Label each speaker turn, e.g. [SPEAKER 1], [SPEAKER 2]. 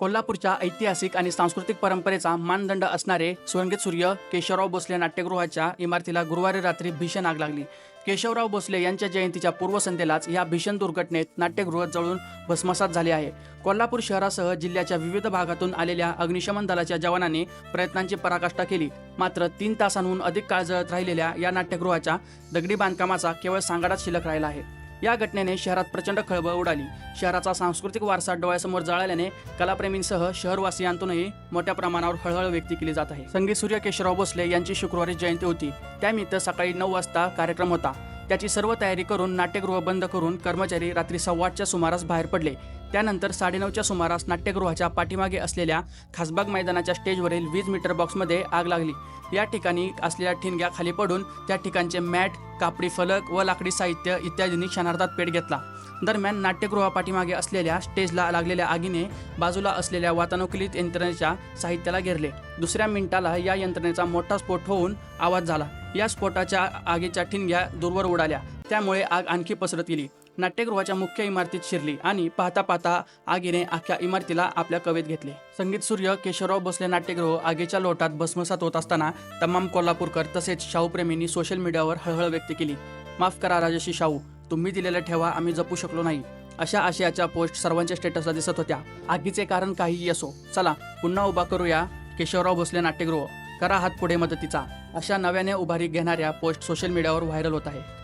[SPEAKER 1] कोल्हापूरच्या ऐतिहासिक आणि सांस्कृतिक परंपरेचा मानदंड असणारे स्वर्गीत सूर्य केशवराव भोसले नाट्यगृहाच्या इमारतीला गुरुवारी रात्री भीषण आग लागली. केशवराव भोसले यांच्या जयंतीच्या पूर्वसंध्येलाच या भीषण दुर्घटनेत नाट्यगृह जळून भस्मसात झाले आहे. कोल्हापूर शहरासह जिल्ह्याच्या विविध भागातून आलेल्या अग्निशमन दलाच्या जवानांनी प्रयत्नांची पराकाष्ठा केली. मात्र तीन तासांहून अधिक काळ जळत राहिलेल्या या नाट्यगृहाच्या दगडी बांधकामाचा केवळ सांगाडाच शिल्लक राहिला आहे. या घटनेने शहरात प्रचंड खळबळ उडाली. शहराचा सांस्कृतिक वारसा डोळ्यासमोर जळाल्याने कलाप्रेमींसह शहरवासियांतूनही मोठ्या प्रमाणावर हळहळ व्यक्त केली जात आहे. संगीत सूर्य केशवराव भोसले यांची शुक्रवारी जयंती होती. त्यानिमित्त सकाळी नऊ वाजता कार्यक्रम होता. त्याची सर्व तयारी करून नाट्यगृह बंद करून कर्मचारी रात्री सव्वाच्या सुमारास बाहेर पडले. त्यानंतर साडेनऊच्या सुमारास नाट्यगृहाच्या पाठीमागे असलेल्या खासबाग मैदानाच्या स्टेजवरील वीज मीटर बॉक्समध्ये आग लागली. या ठिकाणी असलेल्या ठिणग्या खाली पडून त्या ठिकाणचे मॅट कापडी फलक व लाकडी साहित्य इत्यादींनी क्षणार्धात पेट घेतला. दरम्यान नाट्यगृहा पाठीमागे असलेल्या स्टेजला लागलेल्या आगीने बाजूला असलेल्या वातानुकूलित यंत्रणेच्या साहित्याला घेरले. दुसऱ्या मिनिटाला या यंत्रणेचा मोठा स्फोट होऊन आवाज झाला. या स्फोटाच्या आगीच्या ठिणग्या दूरवर उडाल्या. त्यामुळे आग आणखी पसरत गेली. नाट्यगृहाच्या मुख्य इमारतीत शिरली आणि पाहता पाहता आगीने अख्ख्या इमारतीला आपल्या कवेत घेतले. संगीत सूर्य केशवराव भोसले नाट्यगृह आगीच्या लोटात भस्मसात होत असताना तमाम कोल्हापूरकर तसेच शाहूप्रेमींनी सोशल मीडियावर हळहळ व्यक्त केली. माफ करा राजशी शाहू. तुम्ही दिलेला ठेवा आम्ही जपू शकलो नाही. अशा आशयाच्या पोस्ट सर्वांच्या स्टेटसला दिसत होत्या. आगीचे कारण काहीही असो चला पुन्हा उभा करूया केशवराव भोसले नाट्यगृह. करा हात पुढे मदतीचा. अशा नव्याने उभारी घेणाऱ्या पोस्ट सोशल मीडियावर व्हायरल होत आहे.